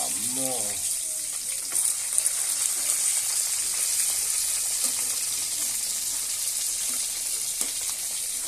അമ്മോ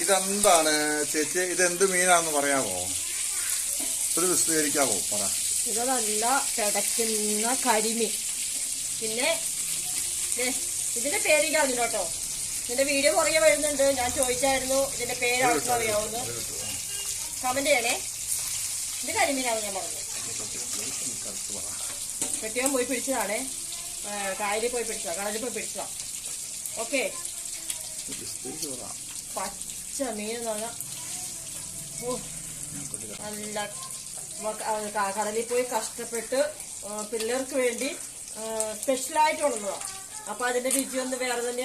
ഇതെന്താണ് ചേച്ചി? ഇതെന്ത് മീനാന്ന് പറയാമോ? ഒരു വിശദീകരിക്കാമോ? പറ. ഇത് നല്ല കിടക്കുന്ന കരിമീൻ. പിന്നെ ഇതിന്റെ പേരില്ല കേട്ടോ ഇതിന്റെ വീഡിയോ പുറകെ വരുന്നുണ്ട്. ഞാൻ ചോദിച്ചായിരുന്നു ഇതിന്റെ പേര് ആർക്കും അറിയാവുന്നു കമന്റ് ചെയ്യണേ. ഇത് കരിമീനാണ് ഞാൻ പറഞ്ഞത്. കെട്ടിയവൻ പോയി പിടിച്ചതാണേ. കായലിൽ പോയി പിടിച്ചതാ കടലിൽ പോയി പിടിച്ചതാ. ഓക്കെ പച്ച മീൻ എന്ന് പറഞ്ഞാൽ നല്ല കടലിൽ പോയി കഷ്ടപ്പെട്ട് പിള്ളേർക്ക് വേണ്ടി സ്പെഷ്യലായിട്ട് ഉള്ളതാണ് അപ്പൊ അതിന്റെ രുചി ഒന്ന് വേറെ തന്നെ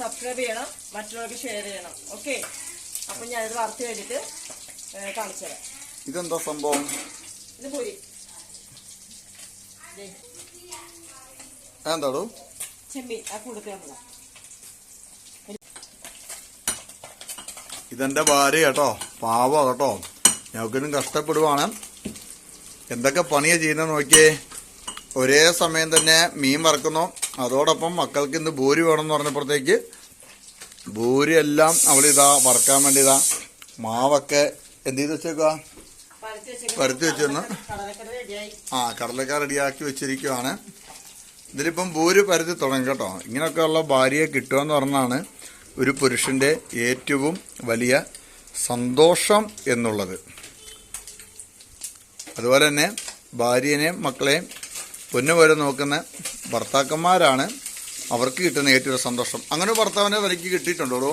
സബ്സ്ക്രൈബ് ചെയ്യണം മറ്റുള്ളവർക്ക് ഷെയർ ചെയ്യണം. ഓക്കെ അപ്പൊ ഞാനിത് വറുത്ത് കഴിഞ്ഞിട്ട് കാണിച്ചു തരാം. ഇതെന്താ സംഭവം? ഇത് പൊരി. എന്താടോ ചെമ്മീൻ. ആ കൊടുക്കുക ഇതെന്റെ ഭാര്യ കേട്ടോ. പാവ കേട്ടോ. ഞങ്ങൾക്കിനും കഷ്ടപ്പെടുവാണ്. എന്തൊക്കെ പണിയാ ചെയ്യുന്നത് നോക്കിയേ. ഒരേ സമയം തന്നെ മീൻ വറക്കുന്നു. അതോടൊപ്പം മക്കൾക്ക് ഇന്ന് ഭൂരി വേണമെന്ന് പറഞ്ഞപ്പോഴത്തേക്ക് ഭൂരി എല്ലാം അവളിതാ വറക്കാൻ വേണ്ടി ഇതാ മാവൊക്കെ എന്ത് ചെയ്ത് വെച്ചേക്കുക പരത്തി വെച്ചിരുന്നു. ആ കടലക്ക റെഡിയാക്കി വെച്ചിരിക്കുവാണ്. ഇതിലിപ്പം ഭൂരി പരത്തി തുടങ്ങി കേട്ടോ. ഇങ്ങനെയൊക്കെയുള്ള ഭാര്യയെ കിട്ടുക എന്ന് പറഞ്ഞാണ് ഒരു പുരുഷന്റെ ഏറ്റവും വലിയ സന്തോഷം എന്നുള്ളത്. അതുപോലെ തന്നെ ഭാര്യനെയും മക്കളെയും പൊന്നുപോലെ നോക്കുന്ന ഭർത്താക്കന്മാരാണ്. അവർക്ക് കിട്ടുന്ന ഏറ്റവും സന്തോഷം. അങ്ങനെ ഭർത്താവിനെ തനിക്ക് കിട്ടിയിട്ടുണ്ടോ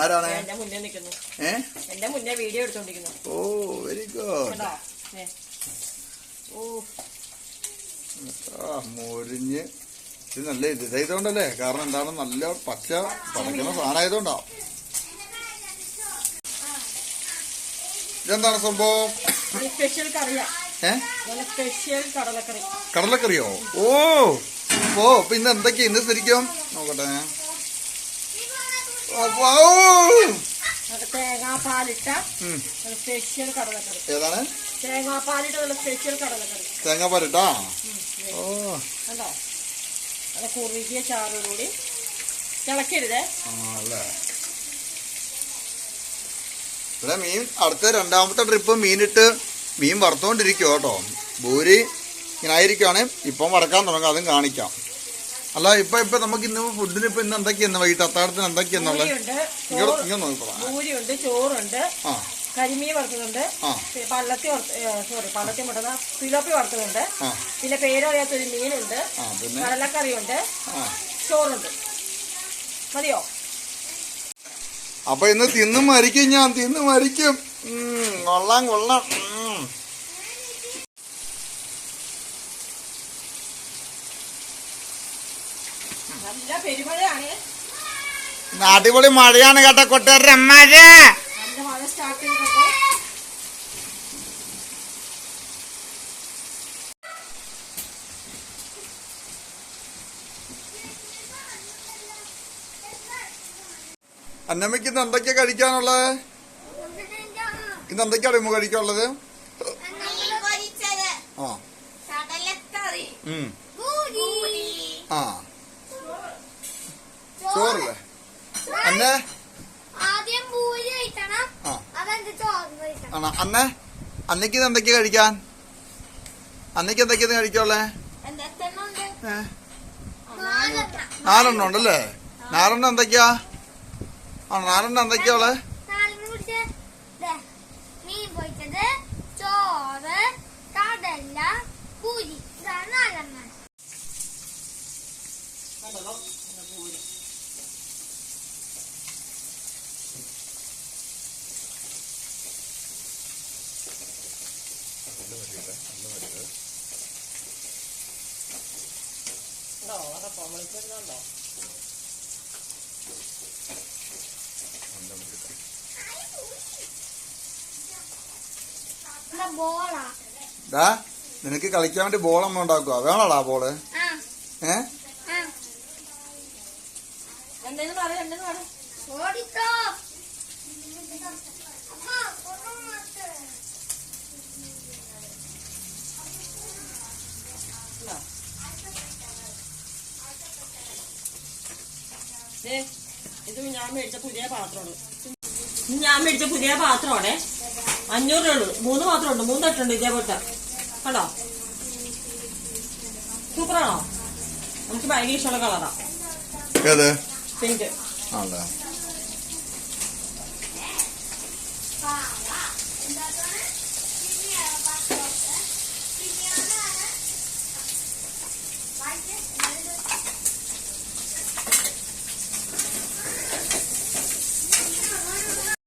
ആരാണ്? ഓ വെരി ഗുഡ് മൊരിഞ്ഞ്. ഇത് നല്ല ഇത് ഇതായതുകൊണ്ടല്ലേ? കാരണം എന്താണ്? നല്ല പച്ച പടക്കുന്ന സാധനമായതുകൊണ്ടാ ഇതെന്താണ് സംഭവം? സ്പെഷ്യൽ കറിയാ. കടലക്കറിയോ? ഓ ഓ പിന്നെ എന്തൊക്കെയാ ഇന്ന് ശരിക്കും? നോക്കട്ടെ. തേങ്ങാപ്പാലിട്ട ഏതാണ്? ഓ. കുറുകിയ ചാറോടുകൂടി തിളക്കരുതേ. ഇവിടെ മീൻ അടുത്ത രണ്ടാമത്തെ ട്രിപ്പ് മീനിട്ട് മീൻ വറുത്തുകൊണ്ടിരിക്കുക കേട്ടോ. ഭൂരി ഇങ്ങനെ ഇപ്പം വറക്കാൻ തുടങ്ങും അതും കാണിക്കാം. അല്ല ഇപ്പം ഇപ്പം നമുക്ക് ഇന്ന് ഫുഡിന് ഇപ്പം ഇന്ന് എന്തൊക്കെയാണ് വൈകിട്ട് അത്താഴത്തിന് എന്തൊക്കെയാണെന്നുള്ളത് ഇങ്ങനെ ഇങ്ങനെ നോക്കണം ഭൂരിയുണ്ട് ചോറുണ്ട് ആ. കരിമീൻ ആ. പള്ളത്തി സോറി പള്ളത്തി മുട്ട പിലോപ്പി വറുക്കുന്നുണ്ട് ആ. പിന്നെ പേരറിയാത്തൊരു മീനുണ്ട് കടലക്കറിയുണ്ട് ചോറുണ്ട്. മതിയോ? അപ്പൊ ഇന്ന് തിന്നും മരിക്കും ഞാൻ തിന്ന് മരിക്കും. കൊള്ളാം കൊള്ളാം. നല്ല പെരുമഴയാണ്. അടിപൊളി മഴയാണ് കേട്ടോ കൊട്ടുകാരുടെ മഴ നല്ല മഴ സ്റ്റാർട്ട് ചെയ്തിട്ടുണ്ട് അന്നമ്മയ്ക്ക് ഇന്ന് എന്തൊക്കെയാ കഴിക്കാനുള്ളത്? ഇന്ന് എന്തൊക്കെയാണ് ഇമ്മ കഴിക്കാനുള്ളത്? ആ. ആ. ചോറല്ലേ? അന്നെ? ആണോ? അന്നേ? അന്നയ്ക്ക് ഇത് എന്തൊക്കെയാ കഴിക്കാൻ? അന്നയ്ക്ക് എന്തൊക്കെയാ എത്രണ്ണമുണ്ട്? ഏ? നാലെണ്ണം. ഉണ്ടല്ലേ? നാലെണ്ണം എന്തൊക്കെയാ? ആ നാലെണ്ണം എന്തൊക്കെയാ ഉള്ളേ? ദേ, മീൻ പൊരിച്ചത് ചോറ് കടല പൂരി. ഇതാണ് നാലെണ്ണം കണ്ടല്ലോ ഇങ്ങനെ പൂരി ഉണ്ടോ അതപ്പോ വിളിച്ചിരുന്നുണ്ടോ എന്താ ബോളാ ഡാ നിനക്ക് കളിക്കാൻ വേണ്ടി ബോളമ്മ ഉണ്ടാക്കുക വേണോടാ ബോൾ ആ ഏ ഓടിക്കോ അമ്മ, ഒന്നും മാറ്റ്. ഉണ്ടോ? ദേ, ഇത് ഞാൻ മേടിച്ച പുതിയ പാത്രമാണ്. ഞാൻ മേടിച്ച പുതിയ പാത്രമാണ്. അഞ്ഞൂറ് രൂപ ഉള്ളൂ മൂന്ന് പാത്രമുണ്ട്. മൂന്ന് തട്ടുണ്ട് ഇതേപോലത്തെ. കണ്ടോ? സൂപ്പറാണോ? നമുക്ക് ഭയങ്കര ഇഷ്ടമുള്ള കളറാ. പിങ്ക് ആണല്ലേ.